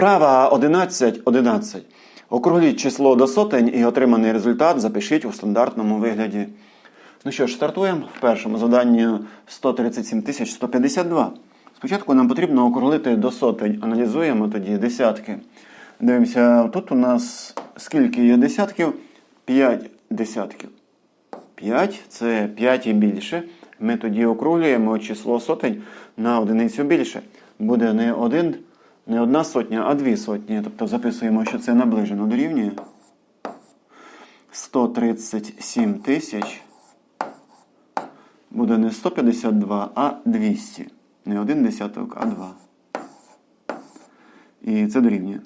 Вправа 11, 11. Округліть число до сотень і отриманий результат запишіть у стандартному вигляді. Ну що ж, стартуємо. В першому заданні 137 152. Спочатку нам потрібно округлити до сотень. Аналізуємо тоді десятки. Дивимося, тут у нас скільки є десятків? 5 десятків. 5 це 5 і більше. Ми тоді округлюємо число сотень на одиницю більше. Буде не один, не одна сотня, а дві сотні. Тобто записуємо, що це наближено дорівнює. 137 тисяч буде не 152, а 200. Не один десяток, а два. І це дорівнює.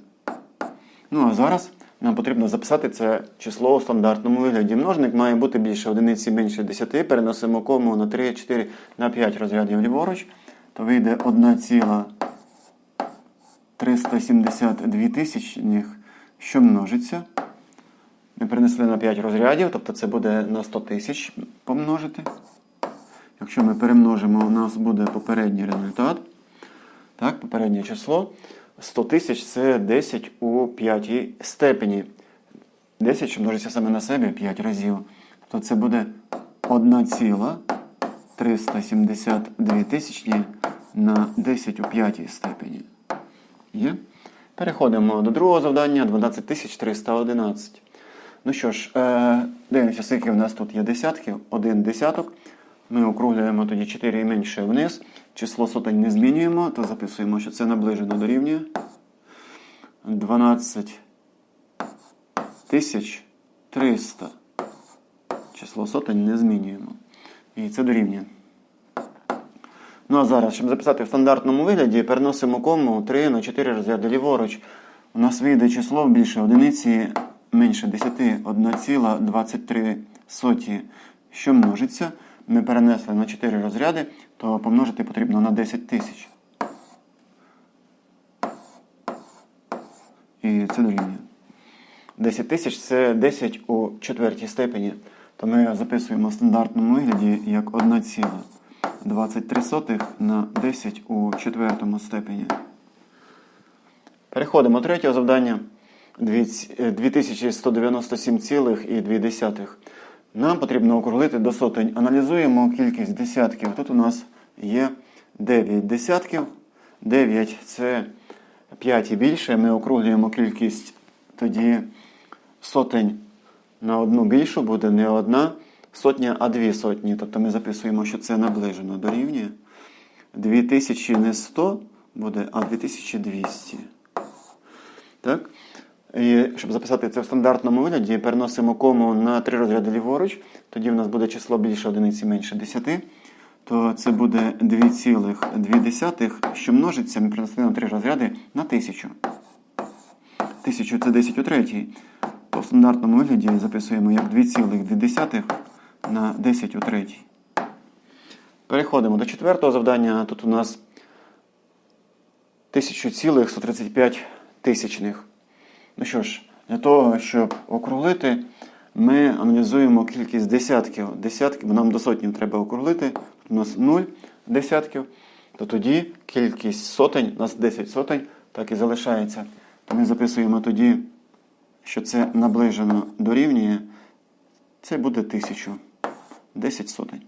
Ну а зараз нам потрібно записати це число у стандартному вигляді. Множник має бути більше одиниці менше 10. Переносимо кому на 3, 4, на 5 розрядів ліворуч. То вийде 1,372 тисячних, що множиться. Ми перенесли на 5 розрядів, тобто це буде на 100 тисяч помножити. Якщо ми перемножимо, у нас буде попередній результат. Так, попереднє число. 100 тисяч це 10 у п'ятій степені. 10, що множиться саме на себе 5 разів. Тобто це буде 1,372 тисячні на 10 у п'ятій степені. Є? Переходимо до другого завдання 12311. Ну що ж, е, дивимося, скільки в нас тут є десятків. Один десяток. Ми округлюємо тоді 4 і менше вниз. Число сотень не змінюємо, то записуємо, що це наближено до рівня. 12 тисяч 300. Число сотень не змінюємо. І це дорівнює. Ну а зараз, щоб записати в стандартному вигляді, переносимо кому 3 на 4 розряди ліворуч. У нас вийде число більше одиниці менше 10, 1,23 соті, що множиться. Ми перенесли на 4 розряди, то помножити потрібно на 10 тисяч. І це дорівнює. 10 тисяч це 10 у четвертій степені. То ми записуємо в стандартному вигляді як 1,23 на 10 у четвертому степені. Переходимо до третього завдання. 2197,2. Нам потрібно округлити до сотень. Аналізуємо кількість десятків. Тут у нас є 9 десятків. 9 це 5 і більше. Ми округлюємо кількість тоді сотень на одну більшу, буде не одна сотня, а дві сотні. Тобто ми записуємо, що це наближено до рівня. 2000 не 100 буде, а 2200. Так? І щоб записати це в стандартному вигляді, переносимо кому на 3 розряди ліворуч, тоді в нас буде число більше одиниці менше 10, то це буде 2,2, що множиться, ми перенесли на 3 розряди на 1000. 1000 це 10 у третій. То в стандартному вигляді записуємо як 2,2 на 10 у третій. Переходимо до четвертого завдання. Тут у нас 1000,135 тисячних. Ну що ж, для того, щоб округлити, ми аналізуємо кількість десятків. Десятків, нам до сотні треба округлити. Тут у нас 0 десятків, то тоді кількість сотень, у нас 10 сотень, так і залишається. Ми записуємо тоді, що це наближено дорівнює. Це буде 1000. 10 сотень.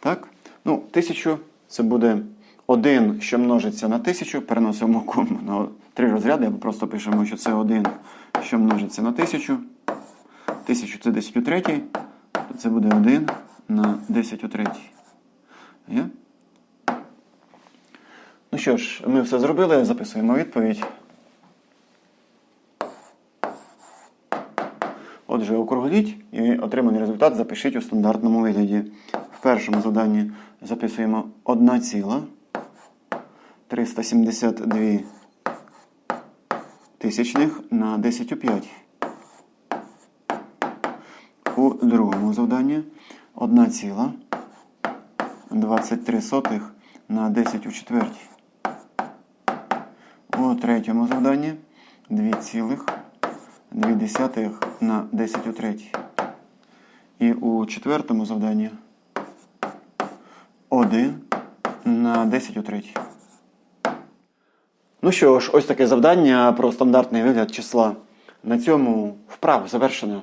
Так? Ну, 1000 це буде 1, що множиться на 1000, переносимо кому на 3 розряди, або просто пишемо, що це 1, що множиться на 1000. 1000 це 10 у третій, то це буде 1 на 10 у третій. Є? Ну що ж, ми все зробили, записуємо відповідь. Отже, округліть і отриманий результат запишіть у стандартному вигляді. В першому заданні записуємо 1 ціла 372 тисячних на 10 у 5. У другому завданні 1 ціла 23 сотих на 10 у четвертій. У третьому завданні 2 цілих 2 десятих на 10 у третій. І у четвертому завданні 1 на 10 у третій. Ну що ж, ось таке завдання про стандартний вигляд числа. На цьому вправу завершено.